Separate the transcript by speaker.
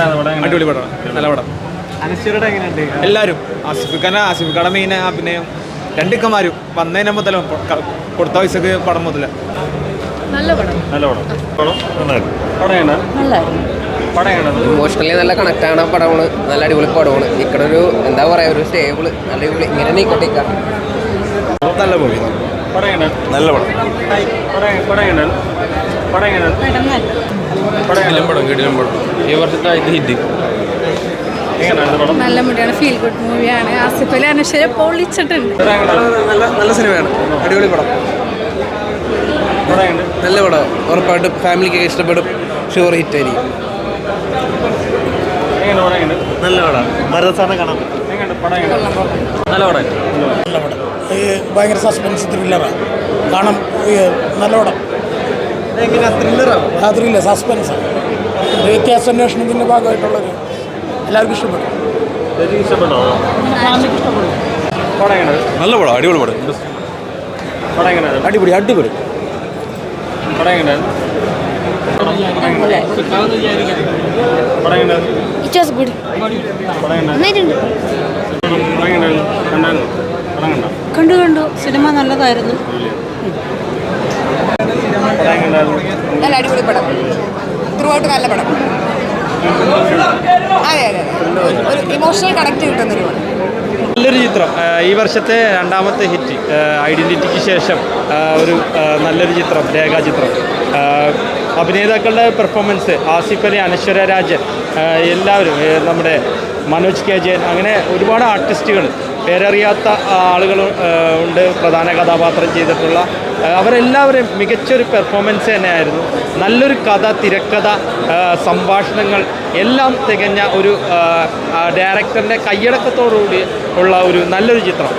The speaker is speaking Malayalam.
Speaker 1: അടിപൊളി പടം. നല്ല പടം. എല്ലാവരും ആസിഫ് ഖാൻ ആസിഫ് ഖാടെ മെയിൻ അഭിനയം രണ്ടിക്കന്മാരും. വന്നതിനെ മുതൽ കൊടുത്ത പൈസക്ക് പടം മുതൽ
Speaker 2: നല്ല പടം.
Speaker 3: നല്ല പടം.
Speaker 4: ഇമോഷണലി നല്ല കണക്ട് ആണ് പടമാണ്. നല്ല അടിപൊളി പടമാണ്. ഇക്കടെ ഒരു എന്താ പറയാ ഒരു സ്റ്റേബിൾ നല്ല അടിപൊളി. ഇങ്ങനെ നീക്കട്ടെ
Speaker 1: നല്ല മൂവി നല്ല പടം.
Speaker 3: പടം പടം പടം എങ്ങനെ പടം
Speaker 1: കിടിലം പടം. ഈ വർഷത്തെ ഹിറ്റ്.
Speaker 3: എങ്ങനെയാണ് പടം?
Speaker 2: നല്ല മുടിയാണ് ഫീൽ ഗുഡ് മൂവിയാണ് ആസിഫ് അലി അനശ്വര പൊളിച്ചിട്ടുണ്ട്.
Speaker 4: നല്ല നല്ല സിനിമയാണ്. അടിപൊളി പടം. നല്ല പടം. ഉറപ്പായിട്ടും ഫാമിലിക്കൊക്കെ ഇഷ്ടപ്പെടും. ഷുവർ ഹിറ്റ് ആയിരിക്കും.
Speaker 5: നല്ല പടം. ഭരതസാറിനെ
Speaker 3: സാറിനെ കാണാൻ
Speaker 1: നല്ല പടം.
Speaker 6: നല്ല പടം. ഈ ഭയങ്കര സസ്പെൻസ് ത്രില്ലറാണ് കാണാം. നല്ല പടം. ആ ത്രില്ലർ സസ്പെൻസ് കേസ് അന്വേഷണത്തിന്റെ ഭാഗമായിട്ടുള്ളൊരു എല്ലാവർക്കും ഇഷ്ടപ്പെട്ടു.
Speaker 3: ചേച്ചിക്ക് ഇഷ്ടപ്പെട്ടോ? പടം എങ്ങനെ?
Speaker 1: നല്ല പടം അടിപൊളി പടം. അടിപൊളി അടിപൊളി.
Speaker 3: പടം എങ്ങനെ? പടം എങ്ങനെ?
Speaker 2: ഇറ്റ് വാസ് ഗുഡ്
Speaker 3: പടം എങ്ങനെ?
Speaker 2: നന്നായിട്ടുണ്ട്.
Speaker 3: പടം എങ്ങനെ? കണ്ടായിരുന്നു? കണ്ടു?
Speaker 2: കണ്ടു സിനിമ നല്ലതായിരുന്നു.
Speaker 7: നല്ല അടിപൊളി പടം. ത്രൂ ഔട്ട് നല്ല പടം. അതെ അതെ ഒരു ഇമോഷണൽ കണക്ട് കിട്ടുന്നൊരു പടം.
Speaker 8: നല്ലൊരു ചിത്രം. ഈ വർഷത്തെ രണ്ടാമത്തെ ഹിറ്റ് ഐഡന്റിറ്റിക്ക് ശേഷം ഒരു നല്ലൊരു ചിത്രം രേഖാചിത്രം. അഭിനേതാക്കളുടെ പെർഫോമൻസ് ആസിഫ് അലി അനശ്വര രാജൻ എല്ലാവരും നമ്മുടെ മനോജ് കെ ജയൻ അങ്ങനെ ഒരുപാട് ആർട്ടിസ്റ്റുകൾ പേരറിയാത്ത ആളുകൾ ഉണ്ട്. പ്രധാന കഥാപാത്രം ചെയ്തിട്ടുള്ള അവരെല്ലാവരും മികച്ചൊരു പെർഫോമൻസ് തന്നെയായിരുന്നു. നല്ലൊരു കഥ തിരക്കഥ സംഭാഷണങ്ങൾ എല്ലാം തികഞ്ഞ ഒരു ഡയറക്ടറിന്റെ കൈയടക്കത്തോടുകൂടി ഉള്ള ഒരു നല്ലൊരു ചിത്രം.